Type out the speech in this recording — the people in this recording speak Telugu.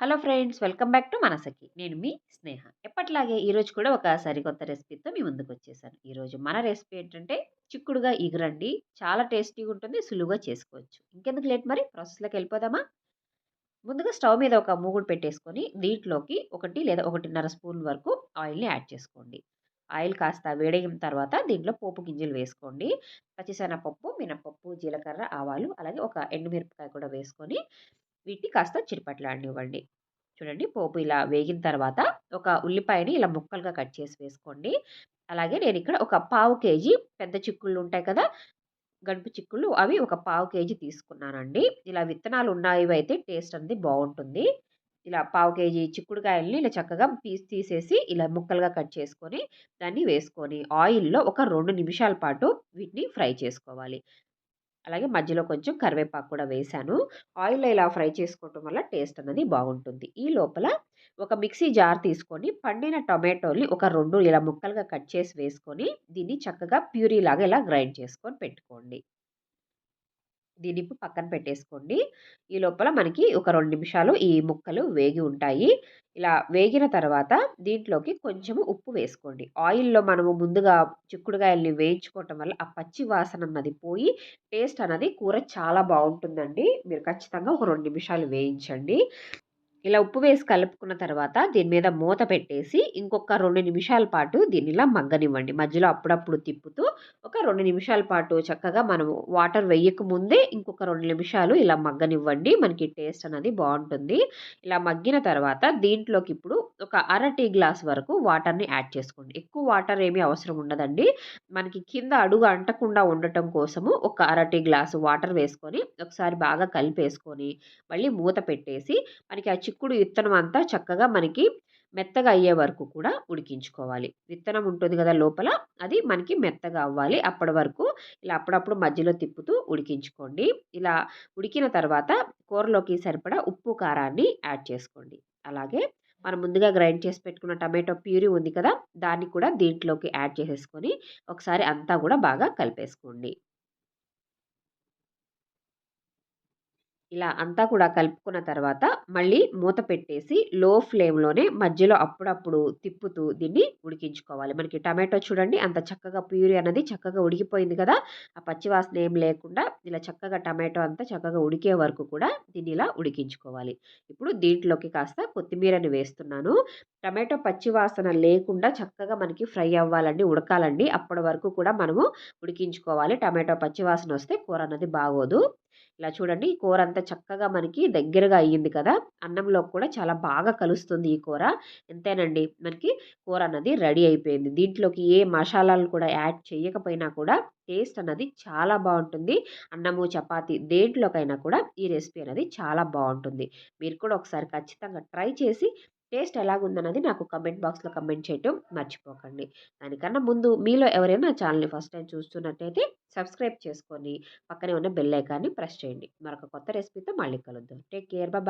Hello friends welcome back to మనసకి. నేను మీ స్నేహ. ఎప్పట్లాగే ఈరోజు కూడా ఒక సరికొత్త రెసిపీతో మీ ముందుకు వచ్చేసాను. ఈరోజు మన రెసిపీ ఏంటంటే చిక్కుడుగా ఇగురండి చాలా టేస్టీగా ఉంటుంది సులువుగా చేసుకోవచ్చు. ఇంకెందుకు లేట్ మరి? ప్రాసెస్లోకి వెళ్ళిపోదామా? ముందుగా స్టవ్ మీద ఒక మూగుడు పెట్టేసుకొని దీంట్లోకి ఒకటి లేదా ఒకటిన్నర స్పూన్ వరకు ఆయిల్ని యాడ్ చేసుకోండి. ఆయిల్ కాస్త వేడగిన తర్వాత దీంట్లో పోపు గింజలు వేసుకోండి. పచ్చిశనగపప్పు మినపప్పు జీలకర్ర ఆవాలు అలాగే ఒక ఎండుమిరపకాయ కూడా వేసుకొని వీటిని కాస్త చిరుపట్లాడినివ్వండి. చూడండి పోపు ఇలా వేగిన తర్వాత ఒక ఉల్లిపాయని ఇలా ముక్కలుగా కట్ చేసి వేసుకోండి. అలాగే నేను ఇక్కడ ఒక పావు కేజీ పెద్ద చిక్కుళ్ళు ఉంటాయి కదా గడుపు చిక్కుళ్ళు అవి ఒక పావు కేజీ తీసుకున్నానండి. ఇలా విత్తనాలు ఉన్నవి అయితే టేస్ట్ అనేది బాగుంటుంది. ఇలా పావు కేజీ చిక్కుడుకాయల్ని ఇలా చక్కగా పీస్ తీసేసి ఇలా ముక్కలుగా కట్ చేసుకొని దాన్ని వేసుకొని ఆయిల్లో ఒక రెండు నిమిషాల పాటు వీటిని ఫ్రై చేసుకోవాలి. అలాగే మధ్యలో కొంచెం కరివేపాకు కూడా వేశాను ఆయిల్లో ఇలా ఫ్రై చేసుకోవటం వల్ల టేస్ట్ అనేది బాగుంటుంది. ఈ లోపల ఒక మిక్సీ జార్ తీసుకొని పండిన టొమాటోని ఒక రెండు ఇలా ముక్కలుగా కట్ చేసి వేసుకొని దీన్ని చక్కగా ప్యూరీ లాగా ఇలా గ్రైండ్ చేసుకొని పెట్టుకోండి. దీన్ని ఇప్పుడు పక్కన పెట్టేసుకోండి. ఈ లోపల మనకి ఒక రెండు నిమిషాలు ఈ ముక్కలు వేగి ఉంటాయి. ఇలా వేగిన తర్వాత దీంట్లోకి కొంచెము ఉప్పు వేసుకోండి. ఆయిల్లో మనము ముందుగా చిక్కుడుగాయల్ని వేయించుకోవటం వల్ల ఆ పచ్చి వాసన అన్నది పోయి టేస్ట్ అన్నది కూర చాలా బాగుంటుందండి. మీరు ఖచ్చితంగా ఒక రెండు నిమిషాలు వేయించండి. ఇలా ఉప్పు వేసి కలుపుకున్న తర్వాత దీని మీద మూత పెట్టేసి ఇంకొక రెండు నిమిషాల పాటు దీన్ని ఇలా మగ్గనివ్వండి. మధ్యలో అప్పుడప్పుడు తిప్పుతూ ఒక రెండు నిమిషాల పాటు చక్కగా మనం వాటర్ వేయక ముందే ఇంకొక రెండు నిమిషాలు ఇలా మగ్గనివ్వండి. మనకి టేస్ట్ అనేది బాగుంటుంది. ఇలా మగ్గిన తర్వాత దీంట్లోకి ఇప్పుడు ఒక అర టీ గ్లాస్ వరకు వాటర్ని యాడ్ చేసుకోండి. ఎక్కువ వాటర్ ఏమీ అవసరం ఉండదండి. మనకి కింద అడుగు అంటకుండా ఉండటం కోసము ఒక అర టీ గ్లాసు వాటర్ వేసుకొని ఒకసారి బాగా కలిపేసుకొని మళ్ళీ మూత పెట్టేసి మనకి ఆ చిక్కుడు విత్తనం అంతా చక్కగా మనకి మెత్తగా అయ్యే వరకు కూడా ఉడికించుకోవాలి. విత్తనం ఉంటుంది కదా లోపల అది మనకి మెత్తగా అవ్వాలి. అప్పటి వరకు ఇలా అప్పుడప్పుడు మధ్యలో తిప్పుతూ ఉడికించుకోండి. ఇలా ఉడికిన తర్వాత కూరలోకి సరిపడా ఉప్పు కారాన్ని యాడ్ చేసుకోండి. అలాగే మనం ముందుగా గ్రైండ్ చేసి పెట్టుకున్న టమాటో ప్యూరీ ఉంది కదా దాన్ని కూడా దీంట్లోకి యాడ్ చేసేసుకొని ఒకసారి అంతా కూడా బాగా కలిపేసుకోండి. ఇలా అంతా కూడా కలుపుకున్న తర్వాత మళ్ళీ మూత పెట్టేసి లో ఫ్లేమ్లోనే మధ్యలో అప్పుడప్పుడు తిప్పుతూ దీన్ని ఉడికించుకోవాలి. మనకి టమాటో చూడండి అంత చక్కగా ప్యూరీ అనేది చక్కగా ఉడికిపోయింది కదా! ఆ పచ్చివాసన ఏం లేకుండా ఇలా చక్కగా టమాటో అంతా చక్కగా ఉడికే వరకు కూడా దీన్ని ఇలా ఉడికించుకోవాలి. ఇప్పుడు దీంట్లోకి కాస్త కొత్తిమీరని వేస్తున్నాను. టమాటో పచ్చివాసన లేకుండా చక్కగా మనకి ఫ్రై అవ్వాలండి ఉడకాలండి. అప్పటి వరకు కూడా మనము ఉడికించుకోవాలి. టమాటో పచ్చివాసన వస్తే కూర అన్నది బాగోదు. ఇలా చూడండి ఈ కూర అంతా చక్కగా మనకి దగ్గరగా అయ్యింది కదా. అన్నంలో కూడా చాలా బాగా కలుస్తుంది ఈ కూర. ఎంతేనండి? మనకి కూర అన్నది రెడీ అయిపోయింది. దీంట్లోకి ఏ మసాలాలు కూడా యాడ్ చేయకపోయినా కూడా టేస్ట్ అన్నది చాలా బాగుంటుంది. అన్నము చపాతి దేంట్లోకైనా కూడా ఈ రెసిపీ అనేది చాలా బాగుంటుంది. మీరు కూడా ఒకసారి ఖచ్చితంగా ట్రై చేసి టేస్ట్ ఎలాగుందన్నది నాకు కమెంట్ బాక్స్లో కమెంట్ చేయటం మర్చిపోకండి. దానికన్నా ముందు మీలో ఎవరైనా ఛానల్ని ఫస్ట్ టైం చూస్తున్నట్టయితే సబ్స్క్రైబ్ చేసుకొని పక్కనే ఉన్న బెల్ ఐకాన్ని ప్రెస్ చేయండి. మరొక కొత్త రెసిపీతో మళ్ళీ కలుద్దాం. Take care. బాయ్